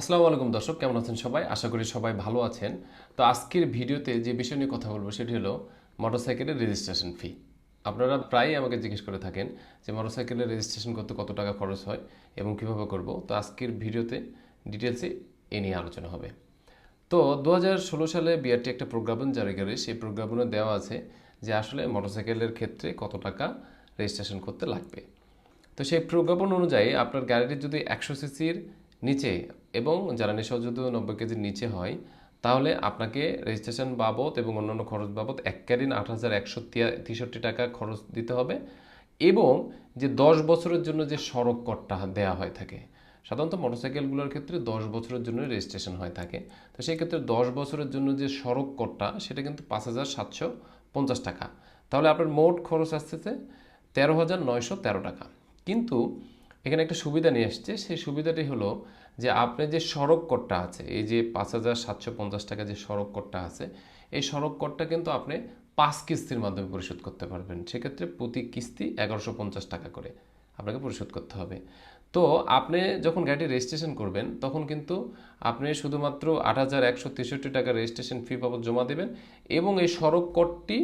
আসসালামু আলাইকুম দর্শক, কেমন আছেন সবাই? আশা করি সবাই ভালো আছেন। তো আজকের ভিডিওতে যে বিষয় নিয়ে কথা বলব সেটি হলো মোটরসাইকেলের রেজিস্ট্রেশন ফি। আপনারা প্রায়ই আমাকে জিজ্ঞেস করে থাকেন যে মোটরসাইকেলের রেজিস্ট্রেশন করতে কত টাকা খরচ হয় এবং কীভাবে করব? তো আজকের ভিডিওতে ডিটেলসে এ নিয়ে আলোচনা হবে। তো দু হাজার ষোলো সালে বিআরটি একটা প্রজ্ঞাপন জারি করে। সেই প্রজ্ঞাপনে দেওয়া আছে যে আসলে মোটরসাইকেলের ক্ষেত্রে কত টাকা রেজিস্ট্রেশন করতে লাগবে। তো সেই প্রজ্ঞাপন অনুযায়ী আপনার গাড়িটির যদি একশো সিসির নিচে এবং জ্বালানি সহ যদি নব্বই কেজির নিচে হয়, তাহলে আপনাকে রেজিস্ট্রেশন বাবদ এবং অন্যান্য খরচ বাবদ এককালীন আট হাজার একশো তেষট্টি টাকা খরচ দিতে হবে। এবং যে দশ বছরের জন্য যে সড়ক করটা দেওয়া হয়ে থাকে, সাধারণত মোটরসাইকেলগুলোর ক্ষেত্রে দশ বছরের জন্য রেজিস্ট্রেশন হয়ে থাকে। তো সেই ক্ষেত্রে দশ বছরের জন্য যে সড়ক করটা সেটা কিন্তু পাঁচ হাজার সাতশো পঞ্চাশ টাকা। তাহলে আপনার মোট খরচ আসতেছে তেরো হাজার নয়শো তেরো টাকা। কিন্তু এখানে একটা সুবিধা নিয়ে আসছে। সেই সুবিধাটি হলো যে আপনি যে সড়ক করটা আছে, এই যে পাঁচ হাজার সাতশো পঞ্চাশ টাকা যে সড়ক করটা আছে, এই সড়ক করটা কিন্তু আপনি পাঁচ কিস্তির মাধ্যমে পরিশোধ করতে পারবেন। সেক্ষেত্রে প্রতি কিস্তি এগারোশো পঞ্চাশ টাকা করে আপনাকে পরিশোধ করতে হবে। তো আপনি যখন গাড়িটি রেজিস্ট্রেশন করবেন, তখন কিন্তু আপনি শুধুমাত্র আট হাজার একশো তেষট্টি টাকা রেজিস্ট্রেশন ফি বাবদ জমা দেবেন এবং এই সড়ক করটি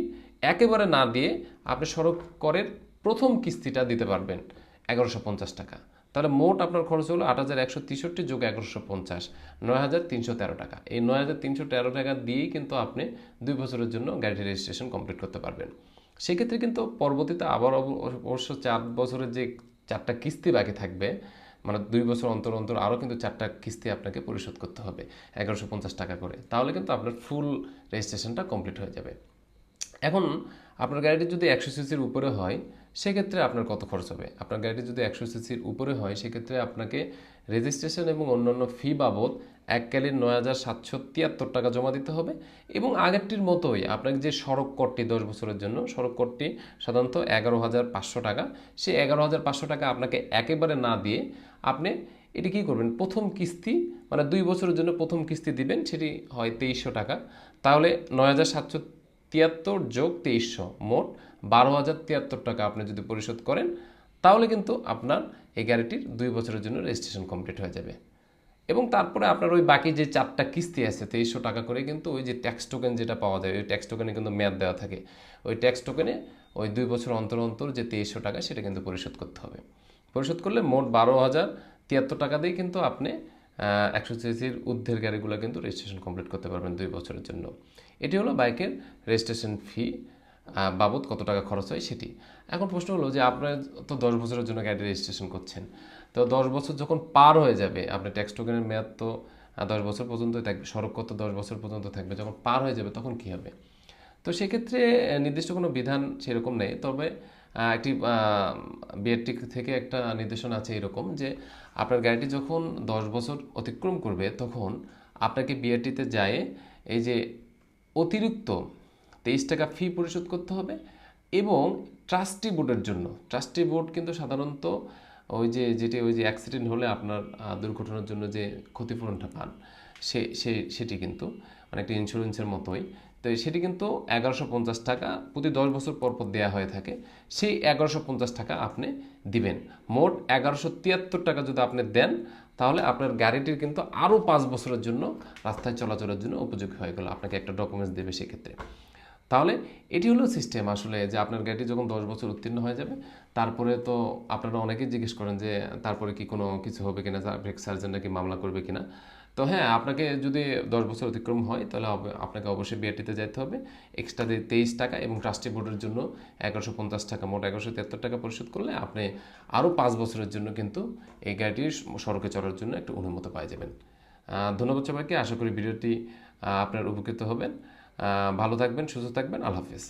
একেবারে না দিয়ে আপনি সড়ক করের প্রথম কিস্তিটা দিতে পারবেন। এগারোশো পঞ্চাশ টাকা। তাহলে মোট আপনার খরচ হলো আট হাজার একশো তেষট্টি যোগ এগারোশো পঞ্চাশ, নয় হাজার তিনশো তেরো টাকা। এই নয় হাজার তিনশো তেরো টাকা দিয়েই কিন্তু আপনি দুই বছরের জন্য গাড়িটি রেজিস্ট্রেশন কমপ্লিট করতে পারবেন। সেক্ষেত্রে কিন্তু পরবর্তীতে আবার অব- অবশ্য চার বছরের যে চারটা কিস্তি বাকি থাকবে মানে দুই বছর অন্তর অন্তর আরও কিন্তু চারটা কিস্তি আপনাকে পরিশোধ করতে হবে, এগারোশো পঞ্চাশ টাকা করে। তাহলে কিন্তু আপনার ফুল রেজিস্ট্রেশনটা কমপ্লিট হয়ে যাবে। এখন আপনার গাড়িটি যদি একশো সিসির উপরে হয়, সেক্ষেত্রে আপনার কত খরচ হবে? আপনার গাড়িটি যদি একশো সিসির উপরে হয়, সেক্ষেত্রে আপনাকে রেজিস্ট্রেশন এবং অন্যান্য ফি বাবদ এককালীন নয় হাজার সাতশো তিয়াত্তর টাকা জমা দিতে হবে এবং আগেরটির মতোই আপনাকে যে সড়ক করটি দশ বছরের জন্য, সড়ক করটি সাধারণত এগারো হাজার পাঁচশো টাকা, সেই এগারো হাজার পাঁচশো টাকা আপনাকে একেবারে না দিয়ে আপনি এটি কী করবেন? প্রথম কিস্তি মানে দুই বছরের জন্য প্রথম কিস্তি দিবেন, সেটি হয় তেইশশো টাকা। তাহলে নয় হাজার সাতশো তিয়াত্তর যোগ তেইশশো মোট বারো হাজার তিয়াত্তর টাকা আপনি যদি পরিশোধ করেন, তাহলে কিন্তু আপনার এই গাড়িটির দুই বছরের জন্য রেজিস্ট্রেশন কমপ্লিট হয়ে যাবে। এবং তারপরে আপনার ওই বাকি যে চারটা কিস্তি আছে, তেইশশো টাকা করে কিন্তু ওই যে ট্যাক্স টোকেন যেটা পাওয়া যায়, ওই ট্যাক্স টোকেনে কিন্তু মেয়াদ দেওয়া থাকে। ওই ট্যাক্স টোকেনে ওই দুই বছর অন্তর অন্তর যে তেইশশো টাকা, সেটা কিন্তু পরিশোধ করতে হবে। পরিশোধ করলে মোট বারো হাজার তিয়াত্তর টাকা দিয়ে কিন্তু আপনি একশো সিসির ঊর্ধ্বের গাড়িগুলো কিন্তু রেজিস্ট্রেশন কমপ্লিট করতে পারবেন দুই বছরের জন্য। এটি হলো বাইকের রেজিস্ট্রেশন ফি বাবদ কত টাকা খরচ হয় সেটি। এখন প্রশ্ন হলো যে আপনার তো দশ বছরের জন্য গাড়ি রেজিস্ট্রেশন করছেন। তো দশ বছর যখন পার হয়ে যাবে আপনার ট্যাক্স টোকেনের মেয়াদ তো দশ বছর পর্যন্তই থাকবে, সড়ক কত দশ বছর পর্যন্ত থাকবে, যখন পার হয়ে যাবে তখন কী হবে? তো সেক্ষেত্রে নির্দিষ্ট কোনো বিধান সেরকম নেই। তবে একটি বিএডটি থেকে একটা নির্দেশনা আছে এরকম যে আপনার গাড়িটি যখন দশ বছর অতিক্রম করবে তখন আপনাকে বিআরটিতে যায় এই যে অতিরিক্ত তেইশ টাকা ফি পরিশোধ করতে হবে এবং ট্রাস্টি বোর্ডের জন্য। ট্রাস্টি বোর্ড কিন্তু সাধারণত ওই যে, যেটি, ওই যে অ্যাক্সিডেন্ট হলে আপনার দুর্ঘটনার জন্য যে ক্ষতিপূরণটা পান সে, সেটি কিন্তু। একটা ইন্স্যুরেন্সের মতোই। তো সেটি কিন্তু এগারোশো পঞ্চাশ টাকা প্রতি দশ বছর পর পর দেওয়া হয়ে থাকে। সেই এগারোশো পঞ্চাশ টাকা আপনি দিবেন। মোট এগারোশো তিয়াত্তর টাকা যদি আপনি দেন, তাহলে আপনার গাড়িটির কিন্তু আরও পাঁচ বছরের জন্য, রাস্তায় চলাচলের জন্য উপযোগী হয়ে গেল আপনাকে একটা ডকুমেন্টস দেবে সেক্ষেত্রে। তাহলে এটি হলো সিস্টেম আসলে যে আপনার গাড়িটি যখন দশ বছর উত্তীর্ণ হয়ে যাবে, তারপরে তো আপনারা অনেকেই জিজ্ঞেস করেন যে, তারপরে কি কোনো কিছু হবে কিনা? ব্রেক সার্জন নাকি মামলা করবে কিনা? তো হ্যাঁ আপনাকে যদি দশ বছর অতিক্রম হয়, তাহলে আপনাকে অবশ্যই বিআরটিতে যেতে হবে। এক্সট্রা দিয়ে তেইশ টাকা এবং ট্রাস্টি বোর্ডের জন্য এগারোশো পঞ্চাশ টাকা, মোট এগারোশো তিয়াত্তর টাকা পরিশোধ করলে আপনি আরও পাঁচ বছরের জন্য কিন্তু এই গাড়িটির সড়কে চলার জন্য একটা অনুমতি পাই যাবেন। ধন্যবাদ সবাইকে। আশা করি ভিডিওটি আপনার উপকৃত হবেন। ভালো থাকবেন, সুস্থ থাকবেন। আল্লাহ হাফিজ।